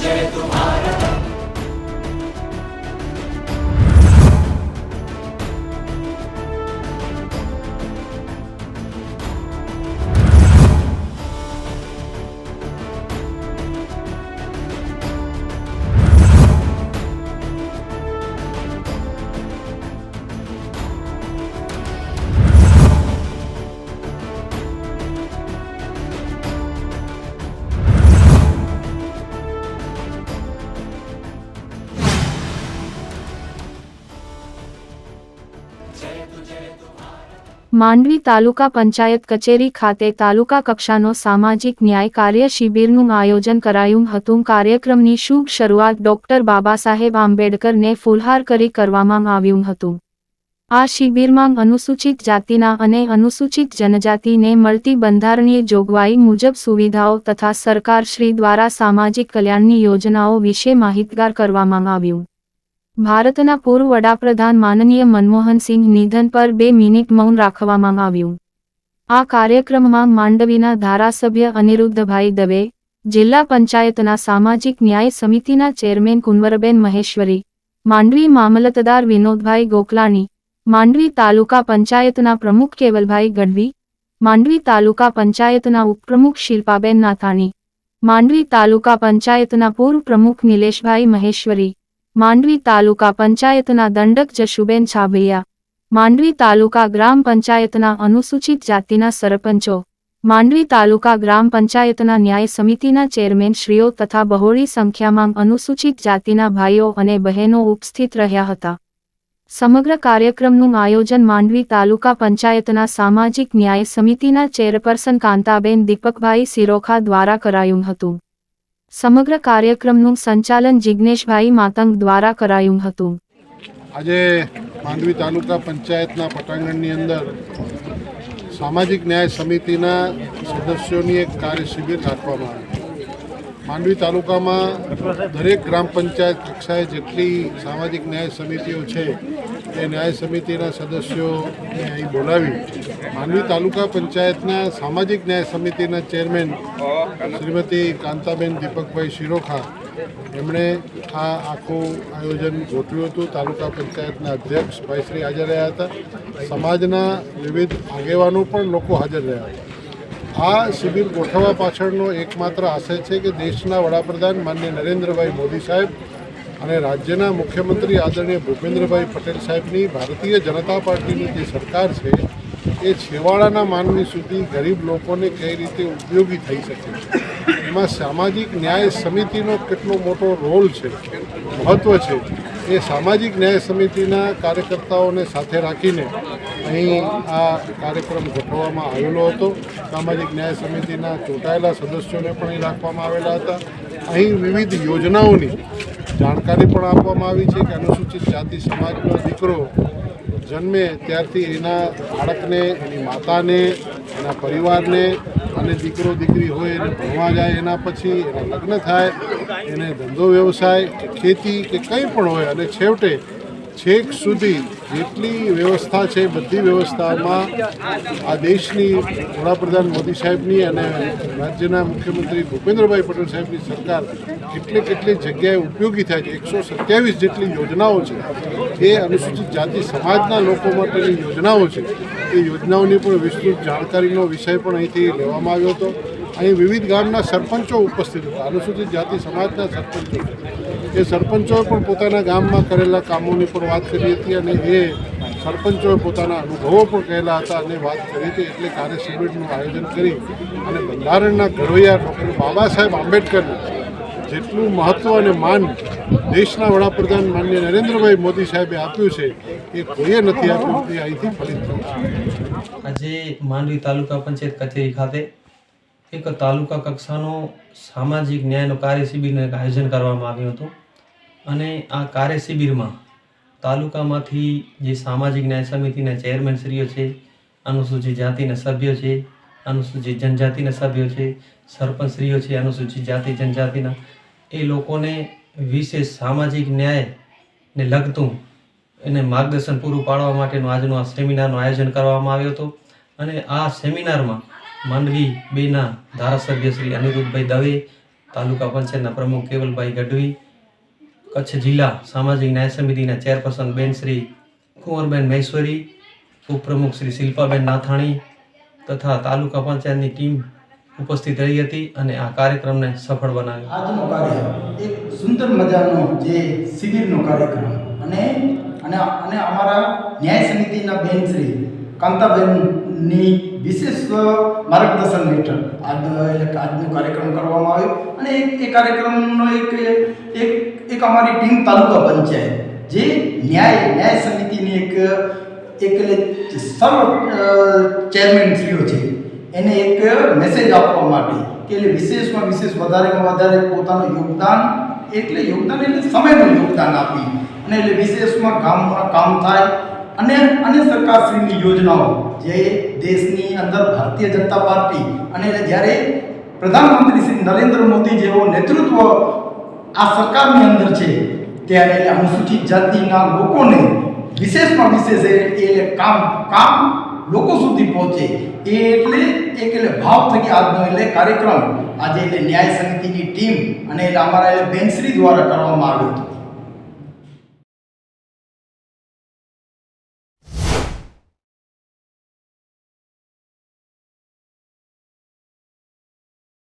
Sanche tu Mandvi તાલુકા પંચાયત કચેરી ખાતે તાલુકા કક્ષાનો સામાજિક ન્યાય કાર્ય શિબિરનું આયોજન કરાયું હતું. કાર્યક્રમની શુભ શરૂઆત ડોક્ટર બાબાસાહેબ આંબેડકરને ફૂલહાર કરી કરવામાં આવ્યું હતું. આ શિબિરમાં અનુસૂચિત જાતિના અને અનુસૂચિત જનજાતિને મળતી બંધારણીય જોગવાઈ મુજબ સુવિધાઓ તથા સરકારશ્રી દ્વારા સામાજિક કલ્યાણની યોજનાઓ વિશે માહિતગાર કરવામાં આવ્યું. ભારતના પૂર્વ વડાપ્રધાન માનનીય મનમોહનસિંહ નિધન પર બે મિનિટ મૌન રાખવામાં આવ્યું. આ કાર્યક્રમમાં માંડવીના ધારાસભ્ય અનિરુદ્ધભાઈ દવે, જિલ્લા પંચાયતના સામાજિક ન્યાય સમિતિના ચેરમેન કુંવરબેન મહેશ્વરી, માંડવી મામલતદાર વિનોદભાઈ ગોકલાણી, માંડવી તાલુકા પંચાયતના પ્રમુખ કેવલભાઈ ગઢવી, માંડવી તાલુકા પંચાયતના ઉપપ્રમુખ શિલ્પાબેન નાથાણી, માંડવી તાલુકા પંચાયતના પૂર્વ પ્રમુખ નિલેશભાઈ મહેશ્વરી માંડવી તાલુકા પંચાયતના દંડક જશુબેન છાભૈયા. માંડવી તાલુકા ગ્રામ પંચાયતના અનુસૂચિત જાતિના સરપંચો. માંડવી તાલુકા ગ્રામ પંચાયતના ન્યાય સમિતિના ચેરમેન શ્રીઓ તથા બહોળી સંખ્યામાં અનુસૂચિત જાતિના ભાઈઓ અને બહેનો ઉપસ્થિત રહ્યા હતા. સમગ્ર કાર્યક્રમનું આયોજન માંડવી તાલુકા પંચાયતના સામાજિક ન્યાય સમિતિના ચેરપર્સન કાંતાબેન દીપકભાઈ સિરોખા દ્વારા કરાયું હતું. સમગ્ર કાર્યક્રમનું સંચાલન જિજ્ઞેશભાઈ માતંગ દ્વારા કરાયું હતું. આજે માંડવી તાલુકા પંચાયતના પટાંગણની અંદર સામાજિક ન્યાય સમિતિના સદસ્યોની એક કાર્ય શિબિર રાખવામાં આવી. માંડવી તાલુકામાં દરેક ગ્રામ પંચાયત કક્ષાએ જેટલી સામાજિક ન્યાય સમિતિઓ છે, એ ન્યાય સમિતિના સદસ્યોને અહીં બોલાવી માંડવી તાલુકા પંચાયતના સામાજિક ન્યાય સમિતિના ચેરમેન શ્રીમતી કાંતાબેન દીપકભાઈ શિરોખા, એમણે આ આખું આયોજન ગોઠવ્યું હતું. તાલુકા પંચાયતના અધ્યક્ષ ભાઈશ્રી હાજર રહ્યા હતા. સમાજના વિવિધ આગેવાનો પણ લોકો હાજર રહ્યા હતા. આ શિબિર ગોઠવવા પાછળનો એકમાત્ર આશય છે કે દેશના વડાપ્રધાન માન્ય નરેન્દ્રભાઈ મોદી સાહેબ અને રાજ્યના મુખ્યમંત્રી આદરણીય ભૂપેન્દ્રભાઈ પટેલ સાહેબની ભારતીય જનતા પાર્ટીની જે સરકાર છે, એ છેવાડાના માનવી સુધી ગરીબ લોકોને કઈ રીતે ઉપયોગી થઈ શકે એમાં સામાજિક ન્યાય સમિતિનો કેટલો મોટો રોલ છે મહત્ત્વ છે, એ સામાજિક ન્યાય સમિતિના કાર્યકર્તાઓને સાથે રાખીને અહીં આ કાર્યક્રમ ગોઠવવામાં આવેલો હતો. સામાજિક ન્યાય સમિતિના ચૂંટાયેલા સદસ્યોને પણ અહીં રાખવામાં આવેલા હતા. અહીં વિવિધ યોજનાઓની જાણકારી પણ આપવામાં આવી છે કે અનુસૂચિત જાતિ સમાજનો દીકરો જન્મે ત્યારથી એના બાળકને, એની માતાને, એના પરિવારને અને દીકરો, દીકરી હોય એને ભણવા જાય, એના પછી એના લગ્ન થાય, એને ધંધો વ્યવસાય ખેતી કે કંઈ પણ હોય અને છેવટે છેક સુધી જેટલી વ્યવસ્થા છે, બધી વ્યવસ્થામાં આ દેશની વડાપ્રધાન મોદી સાહેબની અને રાજ્યના મુખ્યમંત્રી ભૂપેન્દ્રભાઈ પટેલ સાહેબની સરકાર કેટલી કેટલી જગ્યાએ ઉપયોગી થાય છે, એકસો સત્યાવીસ જેટલી યોજનાઓ છે, એ અનુસૂચિત જાતિ સમાજના લોકો માટેની યોજનાઓ છે, એ યોજનાઓની પણ વિસ્તૃત જાણકારીનો વિષય પણ અહીંથી લેવામાં આવ્યો હતો. અહીં વિવિધ ગામના સરપંચો ઉપસ્થિત હતા, અનુસૂચિત જાતિ સમાજના સરપંચો એ સરપંચોએ પણ પોતાના ગામમાં કરેલા કામોની પણ વાત કરી હતી અને એ સરપંચોએ પોતાના અનુભવો પણ કહેલા હતા અને વાત કરી હતી એટલે કાર્ય શિબિરનું આયોજન કરી અને બંધારણના ઘડવૈયા ડૉક્ટર બાબા સાહેબ આંબેડકરનું જેટલું મહત્ત્વ અને માન દેશના વડાપ્રધાન માન્ય નરેન્દ્રભાઈ મોદી સાહેબે આપ્યું છે, એ કોઈએ નથી આપ્યું તે અહીંથી ફલિત આજે માંડવી તાલુકા પંચાયત કચેરી ખાતે એક તાલુકા કક્ષાનો સામાજિક ન્યાયનો કાર્ય શિબિરનું આયોજન કરવામાં આવ્યું હતું. અને આ કાર્ય શિબિરમાં તાલુકામાંથી જે સામાજિક ન્યાય સમિતિના ચેરમેનશ્રીઓ છે, અનુસૂચિત જાતિના સભ્યો છે, અનુસૂચિત જનજાતિના સભ્યો છે સરપંચશ્રીઓ છે, અનુસૂચિત જાતિ જનજાતિના, એ લોકોને વિશેષ સામાજિક ન્યાયને લગતું એને માર્ગદર્શન પૂરું પાડવા માટેનું આજનું આ સેમિનારનું આયોજન કરવામાં આવ્યું હતું. અને આ સેમિનારમાં માંડવી બેના ધારાસભ્ય શ્રી અનિરુદ્ધભાઈ દવે, તાલુકા પંચાયતના પ્રમુખ કેવલભાઈ ગઢવી કચ્છ જિલ્લા સામાજિક ન્યાય સમિતિના ચેરપર્સન બેન શ્રી કુંવરબેન મહેશ્વરી, ઉપપ્રમુખ શ્રી શિલ્પાબેન નાથાણી તથા તાલુકા પંચાયતની ટીમ ઉપસ્થિત રહી હતી અને આ કાર્યક્રમને સફળ બનાવ્યો. આજનો કાર્ય એક સુંદર મજાનો જે શિબિરનો કાર્યક્રમ. અને અને અમારા ન્યાય સમિતિના બેન શ્રી કાંતાબેનની વિશેષ માર્ગદર્શન હેઠળ આજનો એટલે આજનો કાર્યક્રમ કરવામાં આવ્યો. અને એક એ કાર્યક્રમનો એક એક એક અમારી ટીમ તાલુકા પંચાયત, જે ન્યાય ન્યાય સમિતિની એક એક સર્વ ચેરમેન થયો છે, એને એક મેસેજ આપવા માટે કે એટલે વિશેષમાં વિશેષ વધારેમાં વધારે પોતાનું યોગદાન, એટલે યોગદાન એટલે સમયનું યોગદાન આપી. અને એટલે વિશેષમાં ગામમાં કામ થાય અને અને સરકારશ્રીની યોજનાઓ, જે દેશની અંદર ભારતીય જનતા પાર્ટી અને જ્યારે પ્રધાનમંત્રી શ્રી નરેન્દ્ર મોદી જેવો નેતૃત્વ આ સરકારની અંદર છે, ત્યારે અનુસૂચિત જાતિના લોકોને વિશેષમાં વિશેષ એટલે કામ કામ લોકો સુધી પહોંચે. એ એટલે એક એટલે ભાવ થકી આજનો એટલે કાર્યક્રમ. આજે એટલે ન્યાય સમિતિની ટીમ અને એટલે અમારા એટલે બેનશ્રી દ્વારા કરવામાં આવ્યો હતો.